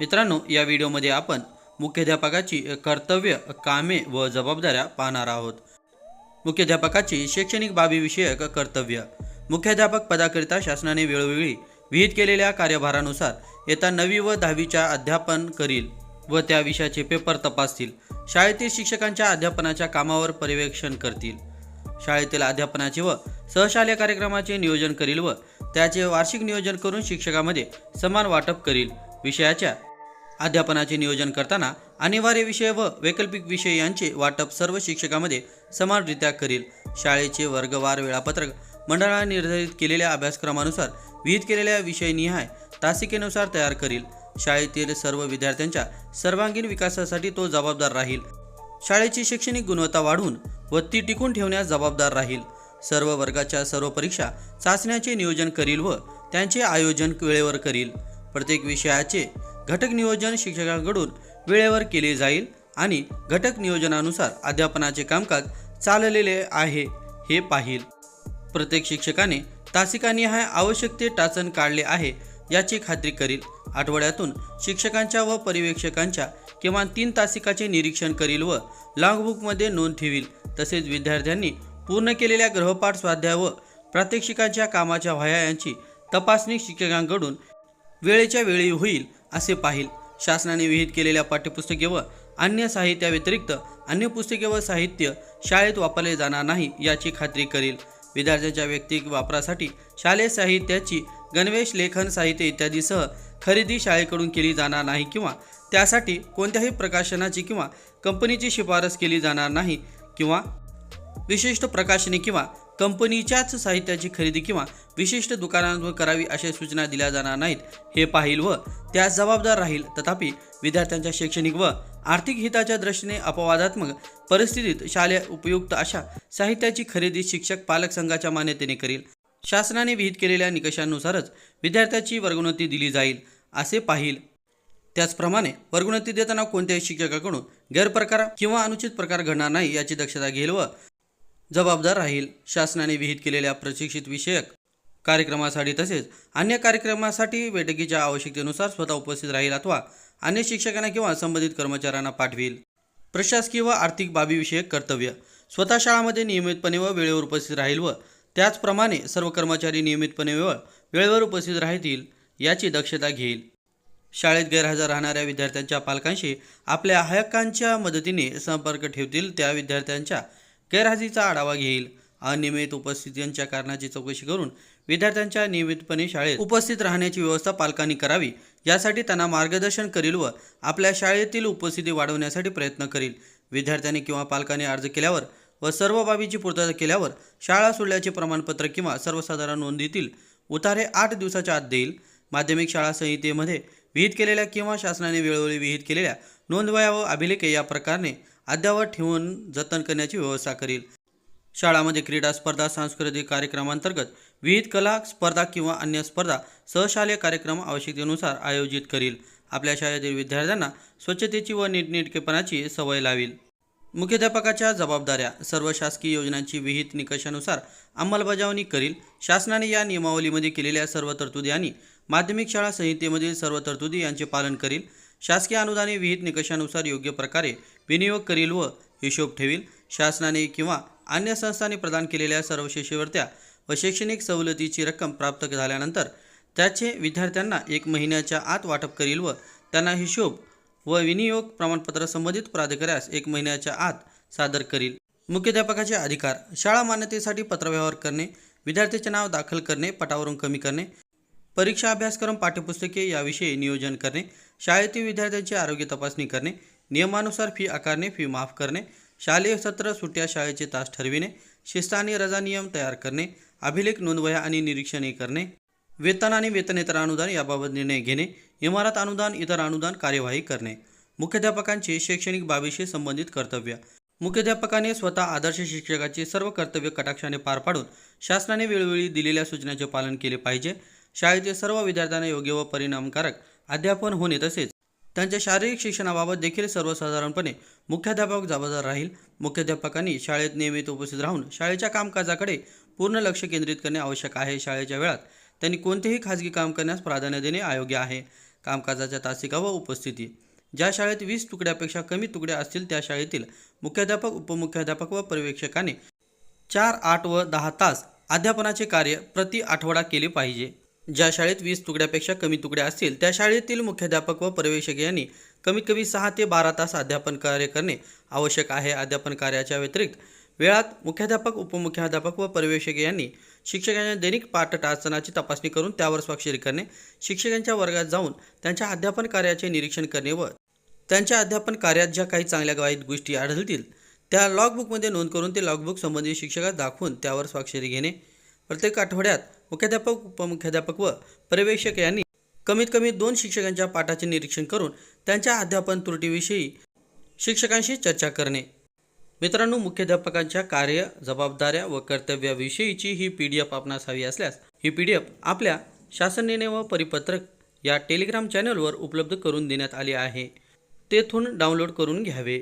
मित्रांनो या व्हिडिओमध्ये आपण मुख्याध्यापकाची कर्तव्य कामे व जबाबदाऱ्या पाहणार आहोत. मुख्याध्यापकाची शैक्षणिक बाबीविषयक कर्तव्य. मुख्याध्यापक पदाकरिता शासनाने वेळोवेळी विहित केलेल्या कार्यभारानुसार येता नवी व दहावीच्या अध्यापन करील व त्या विषयाचे पेपर तपासतील. शाळेतील शिक्षकांच्या अध्यापनाच्या कामावर पर्यवेक्षण करतील. शाळेतील अध्यापनाचे व सहशालेय कार्यक्रमाचे नियोजन करील व त्याचे वार्षिक नियोजन करून शिक्षकामध्ये समान वाटप करील. विषयाच्या अध्यापनाचे नियोजन करताना अनिवार्य विषय व वैकल्पिक विषय यांचे वाटप सर्व शिक्षकामध्ये समानरित्या करील. शाळेचे वर्गवार वेळापत्रक मंडळाने निर्धारित केलेल्या अभ्यासक्रमानुसार विहित केलेल्या विषयनिहाय तासिकेनुसार तयार करील. शाळेतील सर्व विद्यार्थ्यांच्या सर्वांगीण विकासासाठी तो जबाबदार राहील. शाळेची शैक्षणिक गुणवत्ता वाढवून व ती टिकून ठेवण्यास जबाबदार राहील. सर्व वर्गाच्या सर्व परीक्षा चाचण्याचे नियोजन करील व त्यांचे आयोजन वेळेवर करील. प्रत्येक विषयाचे घटक नियोजन शिक्षकांकडून वेळेवर केले जाईल आणि घटक नियोजनानुसार अध्यापनाचे कामकाज चाललेले आहे हे पाहिल. प्रत्येक शिक्षकाने तासिकानिहाय आवश्यक ते टाचण काढले आहे याची खात्री करील. आठवड्यातून शिक्षकांच्या व पर्यवेक्षकांच्या किमान तीन तासिकाचे निरीक्षण करील व लॉगबुकमध्ये नोंद ठेवील. तसेच विद्यार्थ्यांनी पूर्ण केलेल्या गृहपाठ स्वाध्याय व प्रात्यक्षिकांच्या कामाच्या वह्या यांची तपासणी शिक्षकांकडून वेळेच्या वेळी होईल असे पाहिल. शासनाने विहित केलेल्या पाठ्यपुस्तके व अन्य साहित्याव्यतिरिक्त अन्य पुस्तके व साहित्य शाळेत वापरले जाणार नाही याची खात्री करील. विद्यार्थ्यांच्या वैयक्तिक वापरासाठी शालेय साहित्याची गणवेश लेखन साहित्य इत्यादीसह खरेदी शाळेकडून केली जाणार नाही किंवा त्यासाठी कोणत्याही प्रकाशनाची किंवा कंपनीची शिफारस केली जाणार नाही किंवा विशिष्ट प्रकाशने किंवा कंपनीच्याच साहित्याची खरेदी किंवा विशिष्ट दुकानांवर करावी अशा सूचना दिल्या जाणार नाहीत. हे पाहिल व त्यास जबाबदार राहील. तथापि विद्यार्थ्यांच्या शैक्षणिक व आर्थिक हिताच्या दृष्टीने अपवादात्मक परिस्थितीत शालेय उपयुक्त अशा साहित्याची खरेदी शिक्षक पालक संघाच्या मान्यतेने करील. शासनाने विहित केलेल्या निकषांनुसारच विद्यार्थ्याची वर्गोन्नती दिली जाईल असे पाहिल. त्याचप्रमाणे वर्गोन्नती देताना कोणत्याही शिक्षकाकडून गैरप्रकार किंवा अनुचित प्रकार घडणार नाही याची दक्षता घेईल व जबाबदार राहील. शासनाने विहित केलेल्या प्रशिक्षित विषयक कार्यक्रमासाठी तसेच अन्य कार्यक्रमासाठी बैठकीच्या आवश्यकतेनुसार स्वतः उपस्थित राहील अथवा अन्य शिक्षकांना किंवा संबंधित कर्मचाऱ्यांना पाठवेल. प्रशासकीय व आर्थिक बाबीविषयक कर्तव्य. स्वतः शाळामध्ये नियमितपणे व वेळेवर उपस्थित राहील व त्याचप्रमाणे सर्व कर्मचारी नियमितपणे व वेळेवर उपस्थित राहतील याची दक्षता घेईल. शाळेत गैरहजर राहणाऱ्या विद्यार्थ्यांच्या पालकांशी आपल्या हक्कांच्या मदतीने संपर्क ठेवतील त्या विद्यार्थ्यांच्या गैरहजीचा आढावा घेईल. अनियमित उपस्थितींच्या कारणाची चौकशी करून विद्यार्थ्यांच्या नियमितपणे शाळेत उपस्थित राहण्याची व्यवस्था पालकांनी करावी. यासाठी त्यांना मार्गदर्शन करील व आपल्या शाळेतील उपस्थिती वाढवण्यासाठी प्रयत्न करील. विद्यार्थ्यांनी किंवा पालकांनी अर्ज केल्यावर व सर्व बाबीची पूर्तता केल्यावर शाळा सोडल्याचे प्रमाणपत्र किंवा सर्वसाधारण नोंदीतील उतारे आठ दिवसाच्या आत देईल. माध्यमिक शाळा संहितेमध्ये विहित केलेल्या किंवा शासनाने वेळोवेळी विहित केलेल्या नोंदवया व अभिलेखे या प्रकारे अद्यावत ठेवून जतन करण्याची व्यवस्था करील. शाळामध्ये क्रीडा स्पर्धा सांस्कृतिक कार्यक्रमांतर्गत विविध कला स्पर्धा किंवा अन्य स्पर्धा सहशालेय कार्यक्रम आवश्यकतेनुसार आयोजित करील. आपल्या शाळेतील विद्यार्थ्यांना स्वच्छतेची व नीटनेटकेपणाची सवय लावील. मुख्याध्यापकाच्या जबाबदाऱ्या सर्व शासकीय योजनांची विहित निकषानुसार अंमलबजावणी करील. शासनाने या नियमावलीमध्ये केलेल्या सर्व तरतुदी आणि माध्यमिक शाळा संहितेमधील सर्व तरतुदी यांचे पालन करील. शासकीय अनुदाने विहित निकषानुसार योग्य प्रकारे विनियोग करील व हिशोब ठेवील. शासनाने किंवा अन्य संस्थांनी प्रदान केलेल्या सर्व शिष्यवृत्त्या व शैक्षणिक सवलतीची रक्कम प्राप्त झाल्यानंतर त्याचे विद्यार्थ्यांना एक महिन्याच्या आत वाटप करील व त्यांना हिशोब व विनियोग प्रमाणपत्र संबंधित प्राधिकाऱ्यास एक महिन्याच्या आत सादर करील. मुख्याध्यापकाचे अधिकार शाळा मान्यतेसाठी पत्रव्यवहार करणे विद्यार्थ्याचे नाव दाखल करणे पटावरून कमी करणे परीक्षा अभ्यासक्रम पाठ्यपुस्तके याविषयी नियोजन करणे शाळेतील विद्यार्थ्यांची आरोग्य तपासणी करणे नियमानुसार फी आकारणे फी माफ करणे शालेय सत्र सुट्या शाळेचे तास ठरविणे शिस्त आणि रजा नियम तयार करणे अभिलेख नोंदवह्या आणि निरीक्षणे करणे वेतन आणि वेतनेतर अनुदान याबाबत निर्णय घेणे इमारत अनुदान इतर अनुदान कार्यवाही करणे. मुख्याध्यापकांचे शैक्षणिक बाबीशी संबंधित कर्तव्य. मुख्याध्यापकाने स्वतः आदर्श शिक्षकाचे सर्व कर्तव्य कटाक्षाने पार पाडून शासनाने वेळोवेळी दिलेल्या सूचनांचे पालन केले पाहिजे. शाळेतील सर्व विद्यार्थ्यांना योग्य व परिणामकारक अध्यापन होणे तसेच त्यांच्या शारीरिक शिक्षणाबाबत देखील सर्वसाधारणपणे मुख्याध्यापक जबाबदार राहील. मुख्याध्यापकांनी शाळेत नियमित उपस्थित राहून शाळेच्या कामकाजाकडे पूर्ण लक्ष केंद्रित करणे आवश्यक आहे. शाळेच्या वेळात त्यांनी कोणतेही खाजगी काम करण्यास प्राधान्य देणे अयोग्य आहे. कामकाजाच्या तासिका व उपस्थिती. ज्या शाळेत वीस तुकड्यापेक्षा कमी तुकड्या असतील त्या शाळेतील मुख्याध्यापक उपमुख्याध्यापक व पर्यवेक्षकाने चार आठ व दहा तास अध्यापनाचे कार्य प्रति आठवडा केले पाहिजे. ज्या शाळेत वीस तुकड्यापेक्षा कमी तुकड्या असतील त्या शाळेतील मुख्याध्यापक व पर्यवेक्षक यांनी कमीत कमी सहा ते बारा तास अध्यापन कार्य करणे आवश्यक आहे. अध्यापन कार्याच्या व्यतिरिक्त वेळात मुख्याध्यापक उपमुख्याध्यापक व पर्यवेक्षक यांनी शिक्षकांच्या दैनिक पाठटाचनाची तपासणी करून त्यावर स्वाक्षरी करणे शिक्षकांच्या वर्गात जाऊन त्यांच्या अध्यापन कार्याचे निरीक्षण करणे व त्यांच्या अध्यापन कार्यात ज्या काही चांगल्या वाईट गोष्टी आढळतील त्या लॉगबुकमध्ये नोंद करून ते लॉगबुक संबंधित शिक्षकात दाखवून त्यावर स्वाक्षरी घेणे. प्रत्येक आठवड्यात मुख्याध्यापक उपमुख्याध्यापक व पर्यवेक्षक यांनी कमीत कमी दोन शिक्षकांच्या पाठाचे निरीक्षण करून त्यांच्या अध्यापन त्रुटीविषयी शिक्षकांशी चर्चा करणे. मित्रांनो मुख्याध्यापकांच्या कार्य जबाबदाऱ्या व कर्तव्याविषयीची ही पी डी एफ आपणास हवी असल्यास ही पी डी एफ आपल्या शासन निर्णय व परिपत्रक या टेलिग्राम चॅनलवर उपलब्ध करून देण्यात आली आहे. तेथून डाउनलोड करून घ्यावे.